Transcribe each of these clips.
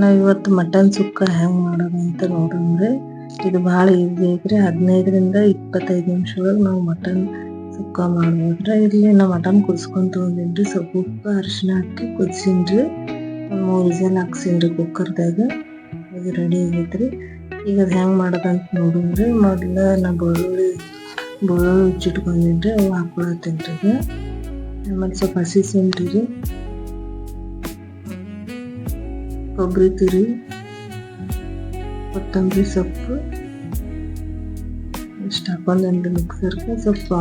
ನಾವ್ ಇವತ್ತು ಮಟನ್ ಸುಕ್ಕ ಹೆಂಗ್ ಮಾಡೋದು ಅಂತ ನೋಡೋಣ್ರಿ ಇದು ಬಹಳ ಈಸಿ ಐತ್ರಿ. ಹದಿನೈದರಿಂದ ಇಪ್ಪತ್ತೈದು ನಿಮಿಷದಾಗ ನಾವು ಮಟನ್ ಸುಕ್ಕ ಮಾಡ್ಬೋದ್ರಿ ಇಲ್ಲಿ ನಾ ಮಟನ್ ಕುದಿಸ್ಕೊಂಡ್ ತಗೊಂಡಿನ್ರಿ. ಸ್ವಲ್ಪ ಉಪ್ಪು ಅರಿಶಿನ ಹಾಕಿ ಕುದಿಸಿನ್ರಿ. ಮೂರು ವಿಸಲ್ ಹಾಕ್ಸಿನ್ರಿ ಕುಕ್ಕರ್ದಾಗ. ಇದು ರೆಡಿ ಆಗೈತ್ರಿ. ಈಗ ಅದು ಹೆಂಗೆ ಮಾಡೋದಂತ ನೋಡೋಣ್ರಿ ಮೊದಲು ನಾ ಬೆಳ್ಳುಳ್ಳಿ ಬೆಳ್ಳುಳ್ಳಿ ಹುಚ್ಚಿಟ್ಕೊಂಡಿನ್ರಿ ಅವು ಹಾಕೊಳತ್ತೀನಿ ರೀ ಆಮೇಲೆ ಸ್ವಲ್ಪ ಹಸಿ ಶುಂಠಿ ರೀ ಕೊಬ್ಬರಿ ತುರಿ, ಕೊತ್ತಂಬರಿ ಸೊಪ್ಪು ಇಷ್ಟು ಹಾಕೊಂಡೇನ್ರಿ ಮಿಕ್ಸರ್ಗೆ ಸ್ವಲ್ಪ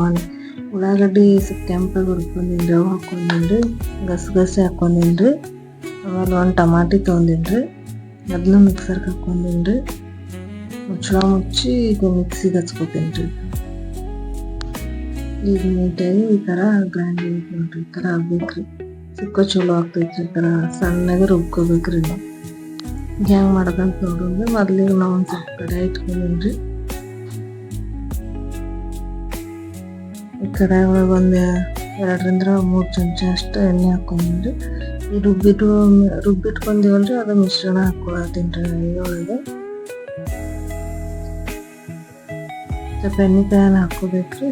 ಉಳ್ಳಾಗಡ್ಡಿ ಸ್ವಲ್ಪ ಕೆಂಪಾಗಿ ಹುರ್ಕೊಂಡೇನ್ರಿ ಅವು ಹಾಕೊಂಡಿನ್ರಿ, ಗಸಗಸೆ ಹಾಕೊಂಡಿನ್ರಿ, ಆಮೇಲೆ ಒಂದು ಟಮಾಟಿ ತೊಗೊಂಡಿನ್ರಿ ಅದನ್ನ ಮಿಕ್ಸರ್ಗೆ ಹಾಕೊಂಡಿನ್ರಿ, ಮುಚ್ಚಳ ಮುಚ್ಚಿ ಈಗ ಮಿಕ್ಸಿಗೆ ಹಚ್ಕೊತೇನ್ರಿ. ಈಗ ನೀಟಾಗಿ ಈ ಥರ ಗ್ರೈಂಡ್ ನೋಡ್ರಿ ಈ ಥರ ಆಗ್ಬೇಕ್ರಿ. ಸುಕ್ಕ ಚಲೋ ಆಗ್ತೈತ್ರಿ, ಈ ಥರ ಸಣ್ಣಗೆ ರುಬ್ಕೋಬೇಕ್ರಿ ನಾವು. ಹೆಂಗ್ ಮಾಡೋದಂತ ನೋಡೋದು ಮೊದ್ಲಿಗೆ ನಾವು ಒಂದು ಸ್ವಲ್ಪ ಕಡಾಯಿ ಇಟ್ಕೊಂಡ್ರಿ ಈ ಕಡಾಯಿ ಒಳಗೆ ಒಂದು ಎರಡರಿಂದ ಮೂರು ಚಮಚ ಅಷ್ಟು ಎಣ್ಣೆ ಹಾಕೊಂಡ್ರಿ ಈ ರುಬ್ಬಿಟ್ಟು ರುಬ್ಬಿಟ್ಕೊಂಡಿವಲ್ರಿ ಅದು ಮಿಶ್ರಣ ಹಾಕೊಳತ್ತೀನ್ರಿ ಎಣ್ಣೆ ಒಳಗೆ ಸ್ವಲ್ಪ ಎಣ್ಣೆ ಕಾಯನ್ನ ಹಾಕೋಬೇಕ್ರಿ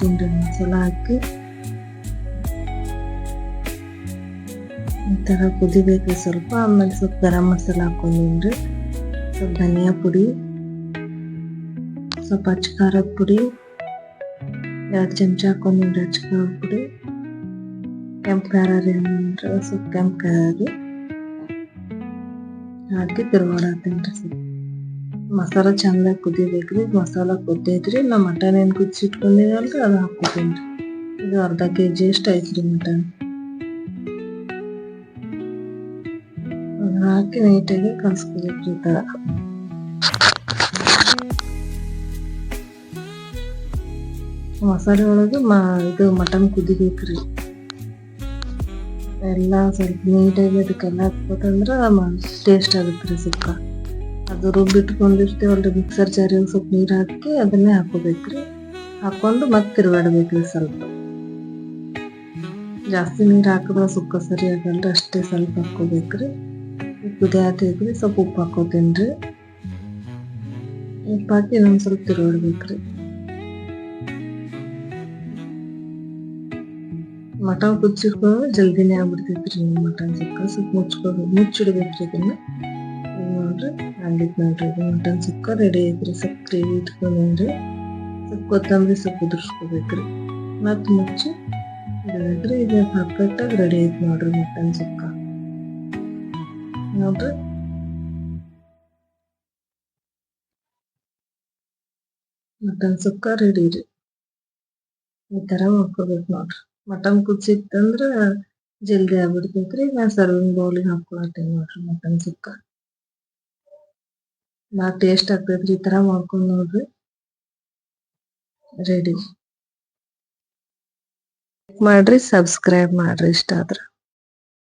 ತಿನ್ರಿ ಮಸಾಲ ಹಾಕಿ. ಈ ಥರ ಕುದಿಬೇಕ್ರಿ ಸ್ವಲ್ಪ ಆಮೇಲೆ ಸ್ವಲ್ಪ ಗರಂ ಮಸಾಲ ಹಾಕೊಂಡಿನ್ರಿ ಸ್ವಲ್ಪ ಧನಿಯಾ ಪುಡಿ ಸ್ವಲ್ಪ ಅಚ್ಚ ಖಾರದ ಪುಡಿ ಎರಡು ಚಮಚ ಹಾಕೊಂಡಿನ್ರಿ ಅಚ್ಚ ಖಾರದ ಪುಡಿ ಕೆಂಪು ಖಾರ ರೀ ಅಂದ್ರೆ ಸ್ವಲ್ಪ ಕೆಂಪು ಖಾರ ರೀ ಹಾಕಿ ತಿರ್ಗಾಡತ್ತೇನ್ರಿ ಸ್ವಲ್ಪ ಮಸಾಲ ಚಂದಾಗಿ ಕುದಿಬೇಕ್ರಿ ಮಸಾಲ ಕುದ್ದೈತ್ರಿ ನಾ ಮಟನ್ ಏನು ಕುದಿಸಿಟ್ಕೊಂಡಿವಲ್ರಿ ಅದು ಹಾಕೋತೇನ್ರಿ ಇದು ಅರ್ಧ ಕೆ ಜಿ ಅಷ್ಟು ಐತ್ರಿ ಮಟನ್ ಹಾಕಿ ನೀಟಾಗಿ ಕಲ್ಸ್ಕೊಬೇಕ್ರಿ ಈ ಥರ ಮಸಾಲೆ ಒಳಗೆ ಮ, ಇದು ಮಟನ್ ಕುದಿಬೇಕ್ರಿ ಎಲ್ಲ ಸ್ವಲ್ಪ ನೀಟಾಗಿ ಅದಕ್ಕೆಲ್ಲ ಹಾಕ್ಬೇಕಂದ್ರೆ ಟೇಸ್ಟ್ ಆಗುತ್ತೆ ಸುಕ್ಕ ಅದು ರುಬ್ಬಿಟ್ಕೊಂಡಿರ್ತೀವಲ್ರಿ ಮಿಕ್ಸರ್ ಜಾರಿಗೆ ಸ್ವಲ್ಪ ನೀರು ಹಾಕಿ ಅದನ್ನೇ ಹಾಕೋಬೇಕ್ರಿ. ಹಾಕೊಂಡು ಮತ್ತೆ ತಿರುಗಾಡ್ಬೇಕ್ರಿ ಸ್ವಲ್ಪ. ಜಾಸ್ತಿ ನೀರು ಹಾಕಿದ್ರೆ ಸುಕ್ಕ ಸರಿ ಆಗಲ್ರಿ, ಅಷ್ಟೇ ಸ್ವಲ್ಪ ಹಾಕೋಬೇಕ್ರಿ ಕುದಿ ಹಾಕೈತ್ರಿ ಸ್ವಲ್ಪ ಉಪ್ಪು ಹಾಕೋತೇನ್ರಿ. ಉಪ್ಪು ಹಾಕಿ ಇನ್ನೊಂದು ಸ್ವಲ್ಪ ತಿರುಗಾಡ್ಬೇಕ್ರಿ. ಮಟನ್ ಕುದಿಸಿಟ್ಕೊಂಡ್ರೆ ಜಲ್ದಿನೇ ಆಗ್ಬಿಡ್ತೈತ್ರಿ ಮಟನ್ ಸುಕ್ಕ. ಸ್ವಲ್ಪ ಮುಚ್ಕೋಬೇಕು ಮುಚ್ಚಿಡ್ಬೇಕ್ರಿ ಇದನ್ನ. ಇದ್ ನೋಡ್ರಿ ಆಗಿತ್ ನೋಡ್ರಿ ಇದು ಮಟನ್ ಸುಕ್ಕ ರೆಡಿ ಐತ್ರಿ. ಸ್ವಲ್ಪ ಗ್ರೇವಿ ಇಟ್ಕೊಂಡ್ರಿ ಸ್ವಲ್ಪ ಕೊತ್ತಂಬರಿ ಸ್ವಲ್ಪ ಉದುರ್ಸ್ಕೋಬೇಕ್ರಿ. ಮತ್ತೆ ಮುಚ್ಚಿ ಇಡಬೇಕ್ರಿ ಇದು ಪರ್ಫೆಕ್ಟಾಗಿ ರೆಡಿ ಐತಿ ನೋಡ್ರಿ ಮಟನ್ ಸುಕ್ಕ. ನೋಡ್ರಿ ಮಟನ್ ಸುಕ್ಕ ರೆಡಿ ರೀ ಈ ತರ ಮಾಡ್ಕೋಬೇಕು ನೋಡ್ರಿ ಮಟನ್ ಕುದಿಸಿತ್ತಂದ್ರ ಜಲ್ದಿ ಆಗ್ಬಿಡ್ತೈತ್ರಿ ನಾ ಸರ್ವಿಂಗ್ ಬೌಲಿಗೆ ಹಾಕೊಳತ್ತೇನೆ ನೋಡ್ರಿ ಮಟನ್ ಸುಕ್ಕ ನಾ ಟೇಸ್ಟ್ ಆಗ್ತೈತ್ರಿ ಈ ತರ ಮಾಡ್ಕೊಂಡ್ ನೋಡ್ರಿ ರೆಡಿ ಮಾಡ್ರಿ ಸಬ್ಸ್ಕ್ರೈಬ್ ಮಾಡ್ರಿ ಇಷ್ಟ ಆದ್ರ